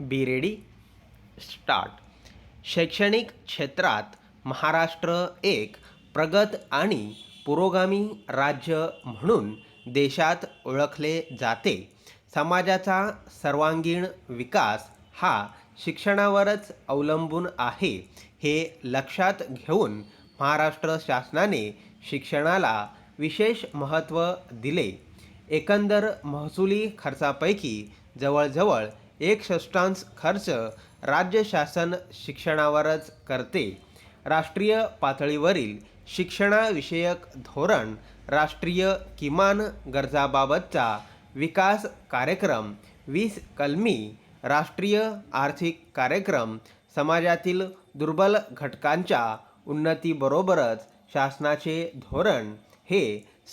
Be ready start. शैक्षणिक क्षेत्रात महाराष्ट्र एक प्रगत आणि पुरोगामी राज्य म्हणून देशात ओळखले जाते. समाजाचा सर्वांगीण विकास हा शिक्षणावरच अवलंबून आहे हे लक्षात घेऊन महाराष्ट्र शासनाने शिक्षणाला विशेष महत्त्व दिले. एकंदर महसुली खर्चापैकी जवळजवळ एक षष्टांश खर्च राज्य शासन शिक्षणावरच करते. राष्ट्रीय पातळीवरील शिक्षणाविषयक धोरण राष्ट्रीय किमान गरजाबाबतचा विकास कार्यक्रम वीस कलमी राष्ट्रीय आर्थिक कार्यक्रम समाजातील दुर्बल घटकांच्या उन्नतीबरोबरच शासनाचे धोरण हे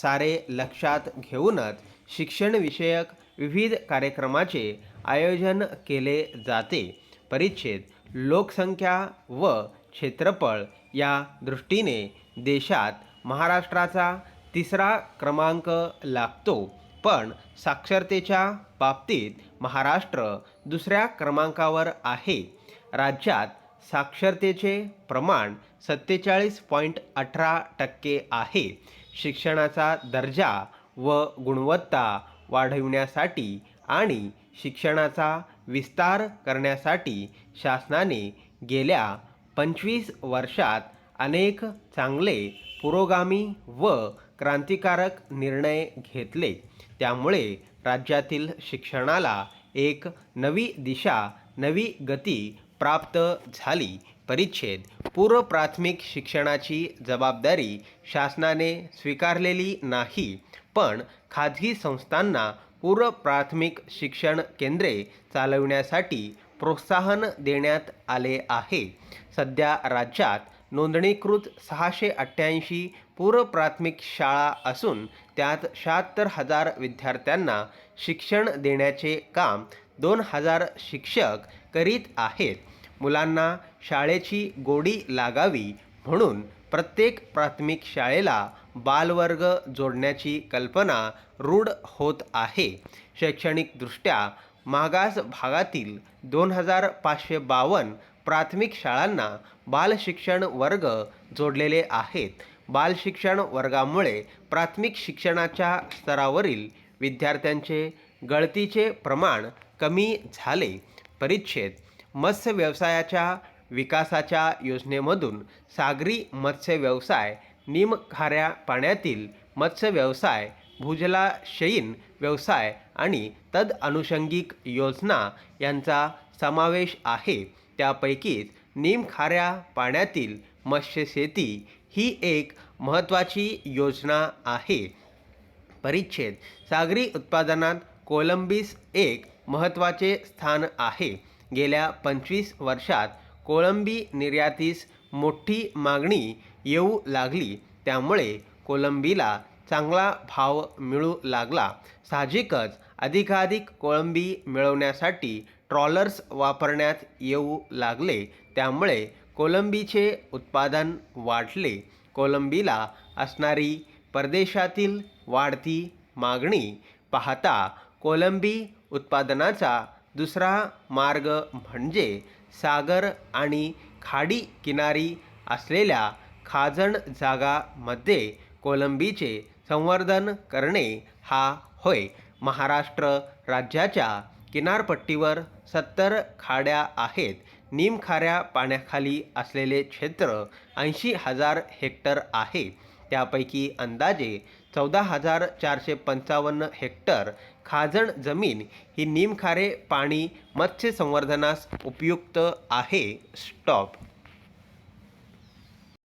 सारे लक्षात घेऊनच शिक्षणविषयक विविध कार्यक्रमाचे आयोजन केले जाते. परिच्छेद लोकसंख्या व क्षेत्रफळ या दृष्टीने देशात महाराष्ट्राचा तिसरा क्रमांक लागतो. पण साक्षरतेच्या बाबतीत महाराष्ट्र दुसऱ्या क्रमांकावर आहे. राज्यात साक्षरतेचे प्रमाण सत्तेचाळीस पॉईंट अठरा टक्के आहे. शिक्षणाचा दर्जा व गुणवत्ता वाढविण्यासाठी आणि शिक्षणाचा विस्तार करण्यासाठी शासनाने गेल्या पंचवीस वर्षात अनेक चांगले पुरोगामी व क्रांतिकारक निर्णय घेतले. त्यामुळे राज्यातील शिक्षणाला एक नवी दिशा नवी गती प्राप्त झाली. परिच्छेद पूर्वप्राथमिक शिक्षणाची जबाबदारी शासनाने स्वीकारलेली नाही पण खाजगी संस्थांना पूर्व प्राथमिक शिक्षण केंद्रे चालविण्यासाठी प्रोत्साहन देण्यात आले आहे. सध्या राज्यात नोंदणीकृत सहाशे अठ्ठ्याऐंशी पूर्व प्राथमिक शाळा असून त्यात शहात्तर हजार विद्यार्थ्यांना शिक्षण देण्याचे काम दोन हजार शिक्षक करीत आहेत. मुलांना शाळेची गोडी लागावी म्हणून प्रत्येक प्राथमिक शाळेला बालवर्ग जोडण्याची कल्पना रूढ होत आहे. शैक्षणिकदृष्ट्या मागास भागातील दोन हजार पाचशे बावन्न प्राथमिक शाळांना बालशिक्षण वर्ग जोडलेले आहेत. बालशिक्षण वर्गामुळे प्राथमिक शिक्षणाच्या स्तरावरील विद्यार्थ्यांचे गळतीचे प्रमाण कमी झाले. परिच्छेद मत्स्य व्यवसायाच्या विकासाच्या योजनेमधून सागरी मत्स्य व्यवसाय निमखाऱ्या पाण्यातील मत्स्य व्यवसाय भूजलाशयीन व्यवसाय आणि तद अनुषंगिक योजना यांचा समावेश आहे. त्यापैकीच निमखाऱ्या पाण्यातील मत्स्यशेती ही एक महत्त्वाची योजना आहे. परिच्छेद सागरी उत्पादनात कोलंबीस एक महत्त्वाचे स्थान आहे. गेल्या पंचवीस वर्षात कोळंबी निर्यातीस मोठी मागणी येऊ लागली. त्यामुळे कोलंबीला चांगला भाव मिळू लागला. साहजिकच अधिकाधिक कोळंबी मिळवण्यासाठी ट्रॉलर्स वापरण्यात येऊ लागले. त्यामुळे कोलंबीचे उत्पादन वाढले. कोलंबीला असणारी परदेशातील वाढती मागणी पाहता कोलंबी उत्पादनाचा दुसरा मार्ग म्हणजे सागर आणि खाडी किनारी असलेल्या खाजण जागामध्ये कोलंबीचे संवर्धन करणे हा होय. महाराष्ट्र राज्याच्या किनारपट्टीवर सत्तर खाड्या आहेत. निमखाऱ्या पाण्याखाली असलेले क्षेत्र ऐंशी हजार हेक्टर आहे. त्यापैकी अंदाजे चौदा हजार चारशे पंचावन्न हेक्टर खाजण जमीन ही निमखारे पाणी मत्स्य संवर्धनास उपयुक्त आहे. स्टॉप.